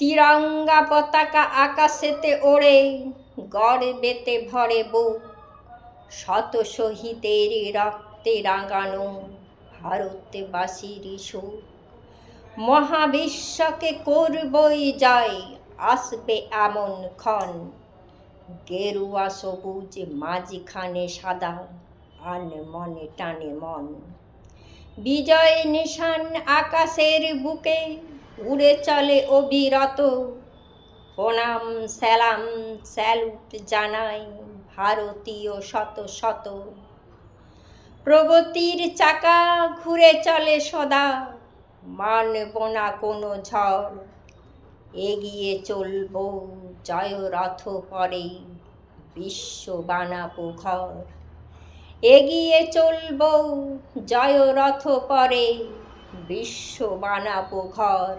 তিরঙ্গা পতাকা আকাশেতে ওড়ে গর্বেতে ভরে বুক শত শহীদের রক্তে রাঙানো ভারতবাসীর সুখ। মহাবিশ্বকে করবই জয়, আসবে এমন ক্ষণ। গেরুয়া সবুজ মাঝখানে সাদা, আন মনে টানে মন। বিজয় নিশান আকাশের বুকে উড়ে চলে অবিরত। প্রণাম স্যালাম স্যালুট জানাই ভারতীয় শত শত। প্রগতির চাকা ঘুরে চলে সদা, মানব না কোনো ঝড়। এগিয়ে চলব জয় রথ পরে বিশ্ব বানাবো ঘর। এগিয়ে চলব জয় রথ পরে বিশ্ব বানাবো ঘর।